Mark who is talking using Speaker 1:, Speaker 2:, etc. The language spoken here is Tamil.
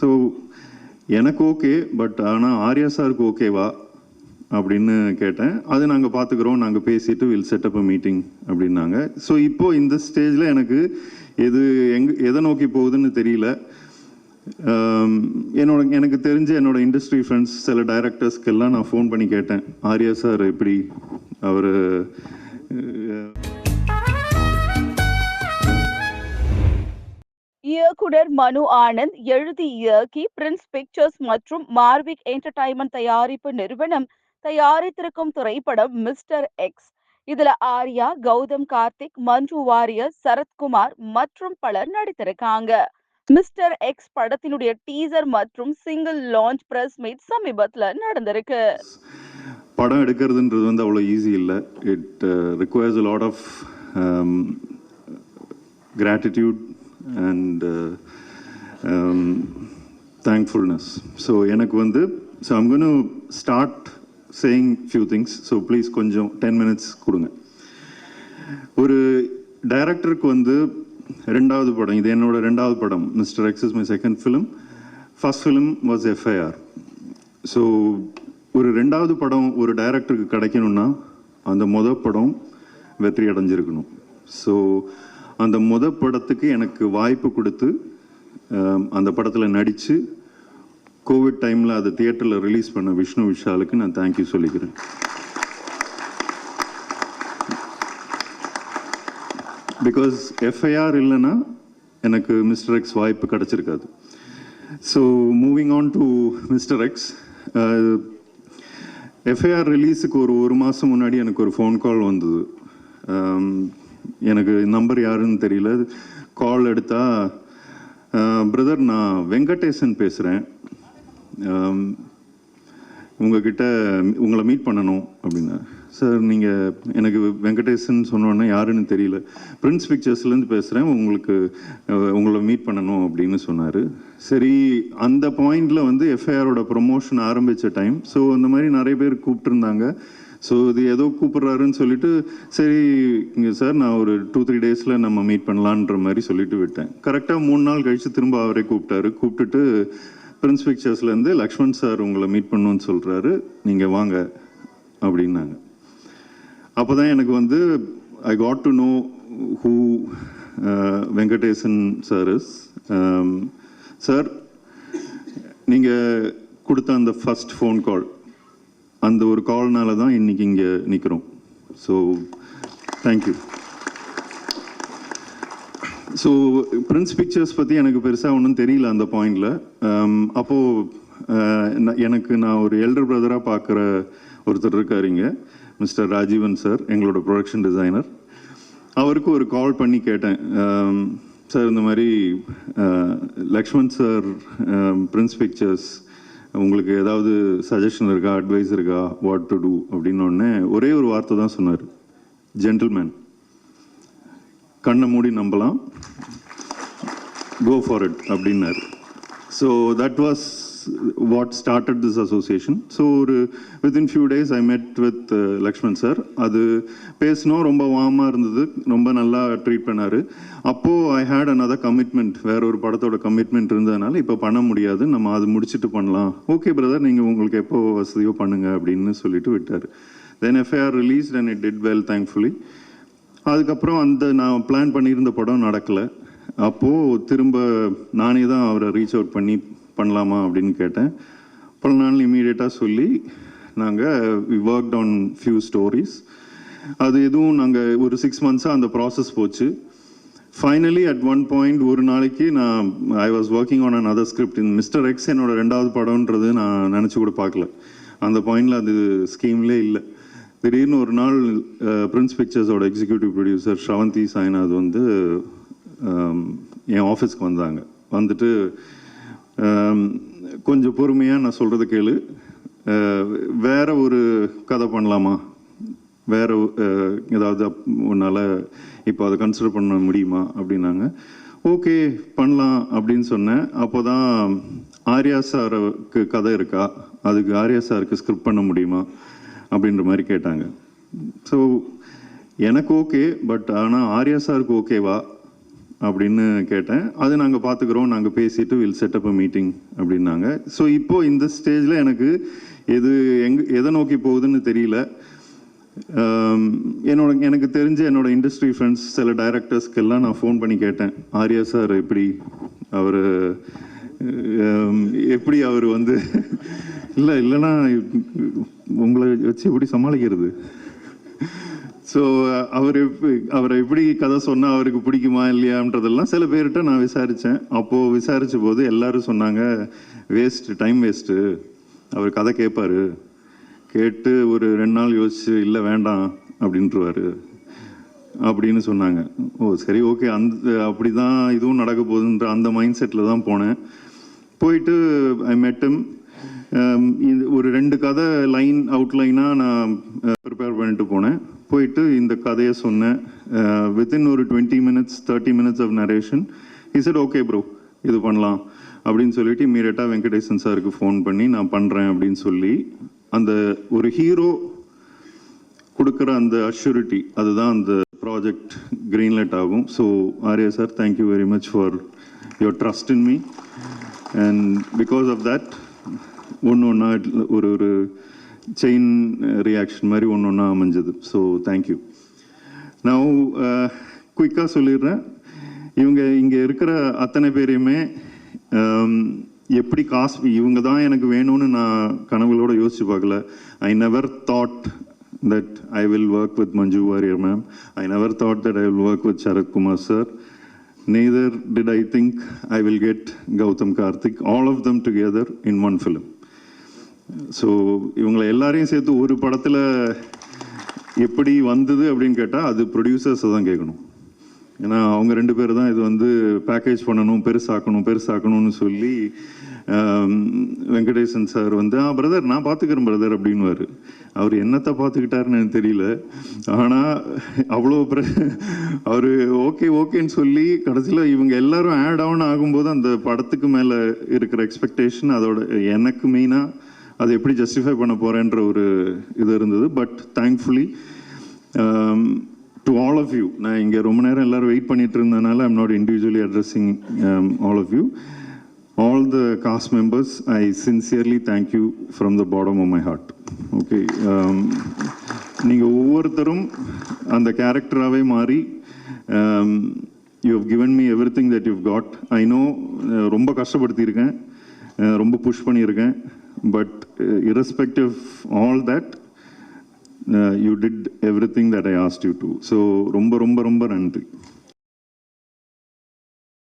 Speaker 1: ஸோ எனக்கு ஓகே பட் ஆனால் ஆர்யா சாருக்கு ஓகேவா அப்படின்னு கேட்டேன். அது நாங்கள் பார்த்துக்குறோம் நாங்கள் பேசிட்டு will set up a meeting அப்படின்னாங்க. ஸோ இப்போது இந்த ஸ்டேஜில் எனக்கு எது எங் எதை நோக்கி போகுதுன்னு தெரியல. Um, என்னோட எனக்கு தெரிஞ்ச என்னோட இண்டஸ்ட்ரி ஃப்ரெண்ட்ஸ் சில டைரக்டர்ஸ்க்கெல்லாம் நான் ஃபோன் பண்ணி கேட்டேன். ஆர்யா சார் எப்படி அவர்
Speaker 2: இயக்குனர் மனு ஆனந்த் எழுதி இயக்கி பிரின்ஸ் பிக்சர்ஸ் மற்றும் மார்விக் என்டர்டைன்மெண்ட் தயாரிப்பு நிறுவனம் தயாரித்திருக்கும் திரைப்படம் மிஸ்டர் எக்ஸ். இதுல ஆர்யா கௌதம் கார்த்திக் மஞ்சு வாரியர் சரத்குமார் மற்றும் பலர் நடித்திருக்காங்க. மிஸ்டர் எக்ஸ் படத்தினுடைய டீசர் மற்றும் சிங்கிள் லான்ச் பிரஸ் மீட் சமீபத்துல நடந்திருக்கு.
Speaker 1: படம் எடுக்கிறதுன்றது வந்து அவ்வளோ ஈஸி இல்லை. It requires lot of gratitude and thankfulness so எனக்கு வந்து so I'm start saying few things so please கொஞ்சம் டென் மினிட்ஸ் கொடுங்க. ஒரு டைரக்டருக்கு வந்து ரெண்டாவது படம் இது என்னோட ரெண்டாவது படம் mister X is my second film first film was FIR so ஒரு ரெண்டாவது படம் ஒரு டைரக்டருக்கு கிடைக்கணும்னா அந்த மொதல் படம் வெற்றி அடைஞ்சிருக்கணும். ஸோ அந்த முத படத்துக்கு எனக்கு வாய்ப்பு கொடுத்து அந்த படத்தில் நடித்து கோவிட் டைமில் அதை தியேட்டரில் ரிலீஸ் பண்ண விஷ்ணு விஷாலுக்கு நான் தேங்க்யூ சொல்லிக்கிறேன். பிகாஸ் எஃப்ஐஆர் இல்லைன்னா எனக்கு மிஸ்டர் எக்ஸ் வாய்ப்பு கிடச்சிருக்காது. So moving on to mister X FIR ரிலீஸுக்கு ஒரு ஒரு மாதம் முன்னாடி எனக்கு ஒரு ஃபோன் கால் வந்தது. எனக்கு நம்பர் யாருன்னு தெரியல. கால் எடுத்தா பிரதர் நான் வெங்கடேசன் பேசுகிறேன் உங்ககிட்ட உங்களை மீட் பண்ணணும் அப்படின்னா. சார் நீங்கள் எனக்கு வெங்கடேசன் சொன்னோன்னே யாருன்னு தெரியல. பிரின்ஸ் பிக்சர்ஸ்லேருந்து பேசுகிறேன் உங்களுக்கு உங்களை மீட் பண்ணணும் அப்படின்னு சொன்னார். சரி அந்த பாயிண்டில் வந்து எஃப்ஐஆரோட ப்ரொமோஷன் ஆரம்பித்த டைம் ஸோ அந்த மாதிரி நிறைய பேர் கூப்பிட்டுருந்தாங்க. ஸோ இது ஏதோ கூப்பிட்றாருன்னு சொல்லிட்டு சரி இங்கே சார் நான் ஒரு டூ த்ரீ டேஸில் நம்ம மீட் பண்ணலான்ற மாதிரி சொல்லிட்டு விட்டேன். கரெக்டாக மூணு நாள் கழித்து திரும்ப அவரே கூப்பிட்டாரு. கூப்பிட்டுட்டு பிரின்ஸ் பிக்சர்ஸ்லேருந்து லக்ஷ்மண் சார் உங்களை மீட் பண்ணணும்னு சொல்கிறாரு நீங்கள் வாங்க அப்படின்னாங்க. அப்போ தான் எனக்கு வந்து I got to know who Venkatesan sir is sir நீங்கள் கொடுத்த அந்த ஃபஸ்ட் ஃபோன் கால் அந்த ஒரு கால்னால தான் இன்னைக்கு இங்கே நிற்கிறோம் so thank you so Prince Pictures பற்றி எனக்கு பெருசாக ஒன்றும் தெரியல அந்த பாயிண்டில் um, அப்போது uh, எனக்கு நான் ஒரு எல்டர் பிரதராக பார்க்குற ஒருத்தர் இருக்காருங்க இங்கே மிஸ்டர் ராஜீவன் சார் எங்களோட ப்ரொடக்ஷன் டிசைனர் அவருக்கு ஒரு கால் பண்ணி கேட்டேன். Um, சார் இந்த மாதிரி uh, Lakshman sir Prince Pictures உங்களுக்கு ஏதாவது சஜஷன் இருக்கா அட்வைஸ் இருக்கா வாட் டு டூ அப்படின்னு ஒரே ஒரு வார்த்தை தான் சொன்னார். ஜென்டில்மேன் கண்ணை மூடி நம்பலாம். கோ ஃபார் இட் அப்படின்னாரு. So that was what started this association so ஒரு within few days I met with Lakshman sir அது பேசினோம் ரொம்ப வார்மாக இருந்தது. ரொம்ப நல்லா ட்ரீட் பண்ணார். அப்போது ஐ ஹேட் அனதர் கமிட்மெண்ட் வேற ஒரு படத்தோட கமிட்மெண்ட் இருந்ததுனால இப்போ பண்ண முடியாது. நம்ம அது முடிச்சுட்டு பண்ணலாம். ஓகே பிரதர் நீங்கள் உங்களுக்கு எப்போ வசதியோ பண்ணுங்க அப்படின்னு சொல்லிட்டு விட்டார். Then FIR released and it did well thankfully அதுக்கப்புறம் அந்த நான் பிளான் பண்ணியிருந்த படம் நடக்கலை. அப்போது திரும்ப நானே தான் அவரை ரீச் அவுட் பண்ணி பண்ணலாமா அப்படின்னு கேட்டேன். பல நாள் இமீடியட்டாக சொல்லி நாங்கள் we work on few stories அது எதுவும் நாங்கள் ஒரு சிக்ஸ் மந்த்ஸாக அந்த ப்ராசஸ் போச்சு. ஃபைனலி அட் ஒன் பாயிண்ட் ஒரு நாளைக்கு நான் I was working on another script in mister X என்னோட ரெண்டாவது படம்ன்றது நான் நினச்சி கூட பார்க்கல. அந்த பாயிண்டில் அது ஸ்கீம்லே இல்லை. திடீர்னு ஒரு நாள் பிரின்ஸ் பிக்சர்ஸோட எக்ஸிக்யூட்டிவ் ப்ரொடியூசர் ஸ்ரவந்தி சாய்நாத் வந்து என் ஆஃபீஸ்க்கு வந்தாங்க. வந்துட்டு கொஞ்சம் பொறுமையாக நான் சொல்கிறத கேளு. வேற ஒரு கதை பண்ணலாமா? வேற ஏதாவது உன்னால் இப்போ அதை கன்சிடர் பண்ண முடியுமா? அப்படின்னாங்க. ஓகே பண்ணலாம் அப்படின்னு சொன்னேன். அப்போ தான் ஆர்யா சாருக்கு கதை இருக்கா? அதுக்கு ஆர்யா சாருக்கு ஸ்கிரிப்ட் பண்ண முடியுமா? அப்படின்ற மாதிரி கேட்டாங்க. ஸோ எனக்கு ஓகே பட் ஆனால் ஆர்யா சாருக்கு ஓகேவா அப்படின்னு கேட்டேன். அது நாங்கள் பார்த்துக்குறோம் நாங்கள் பேசிட்டு will set up a meeting அப்படின்னாங்க. ஸோ இப்போது இந்த ஸ்டேஜில் எனக்கு எது எங் எதை நோக்கி போகுதுன்னு தெரியல. என்னோட எனக்கு தெரிஞ்ச என்னோட இண்டஸ்ட்ரி ஃப்ரெண்ட்ஸ் சில டைரக்டர்ஸ்க்கெல்லாம் நான் ஃபோன் பண்ணி கேட்டேன். ஆர்யா சார் எப்படி அவர் எப்படி அவர் வந்து இல்லை இல்லைன்னா உங்களை வச்சு எப்படி சமாளிக்கிறது? ஸோ அவர் எப்படி அவரை எப்படி கதை சொன்னால் அவருக்கு பிடிக்குமா இல்லையான்றதெல்லாம் சில பேர்கிட்ட நான் விசாரித்தேன் அப்போது விசாரித்த போது எல்லோரும் சொன்னாங்க வேஸ்ட்டு டைம் வேஸ்ட்டு அவர் கதை கேட்பாரு கேட்டு ஒரு ரெண்டு நாள் யோசிச்சு இல்லை வேண்டாம் அப்படின்ட்டுருவார் அப்படின்னு சொன்னாங்க. ஓ சரி ஓகே. அந்த அப்படி தான் இதுவும் நடக்க போகுதுன்ற அந்த மைண்ட் செட்டில் தான் போனேன். போயிட்டு ஐ மெட்டம் இது ஒரு ரெண்டு கதை லைன் அவுட்லைனாக நான் ப்ரிப்பேர் பண்ணிட்டு போனேன். போயிட்டு இந்த கதையை சொன்னேன். வித்தின் ஒரு twenty minutes thirty minutes of narration is it okay bro இது பண்ணலாம். அப்படின்னு சொல்லிட்டு இமீடியட்டாக வெங்கடேசன் சாருக்கு ஃபோன் பண்ணி நான் பண்ணுறேன் அப்படின்னு சொல்லி அந்த ஒரு ஹீரோ கொடுக்குற அந்த அஷ்யூரிட்டி அதுதான் அந்த ப்ராஜெக்ட் க்ரீன்லைட் ஆகும். So Arya sir thank you very much for your trust in me and because of that ஒன்று ஒன்றா ஒரு ஒரு செயின் ரியாக்ஷன் மாதிரி ஒன்று ஒன்றா அமைஞ்சது. ஸோ தேங்க்யூ நான் குயிக்காக சொல்லிடுறேன். இவங்க இங்கே இருக்கிற அத்தனை பேரையுமே um, எப்படி காசு இவங்க தான் எனக்கு வேணும்னு நான் கனவுகளோட யோசிச்சு பார்க்கல. I never thought that I will work with Manju Warrior ma'am I never thought that I will work with Sarathkumar sir neither did I think I will get Gautam Karthik, all of them together in one film. So இவங்களை எல்லாரையும் சேர்த்து ஒரு படத்தில் எப்படி வந்தது அப்படின்னு கேட்டால் அது ப்ரொடியூசர்ஸை தான் கேட்கணும். ஏன்னா அவங்க ரெண்டு பேர் தான் இது வந்து பேக்கேஜ் பண்ணணும் பெருசாக்கணும் பெருசாக்கணும்னு சொல்லி வெங்கடேசன் சார் வந்து ஆ பிரதர் நான் பார்த்துக்கிறேன் பிரதர் அப்படின்னுவார். அவர் என்னத்தை பார்த்துக்கிட்டாருன்னு எனக்கு தெரியல. ஆனால் அவ்வளோ பிர அவர் ஓகே ஓகேன்னு சொல்லி கடைசியில் இவங்க எல்லாரும் ஆட் ஆன் ஆகும்போது அந்த படத்துக்கு மேலே இருக்கிற எக்ஸ்பெக்டேஷன் அதோட எனக்கு மெயினாக அதை எப்படி ஜஸ்டிஃபை பண்ண போகிறேன்ற ஒரு இது இருந்தது. But thankfully to all of you நான் இங்கே ரொம்ப நேரம் எல்லோரும் வெயிட் பண்ணிட்டு இருந்தனால I'm not individually addressing all of you all the cast members I sincerely thank you from the bottom of my heart okay நீங்கள் ஒவ்வொருத்தரும் அந்த கேரக்டராகவே மாறி you have given me everything that you've got I know ரொம்ப கஷ்டப்படுத்தியிருக்கேன் uh, ரொம்ப புஷ் பண்ணியிருக்கேன். but irrespective all that you did everything that I asked you to so ரொம்ப ரொம்ப ரொம்ப நன்றி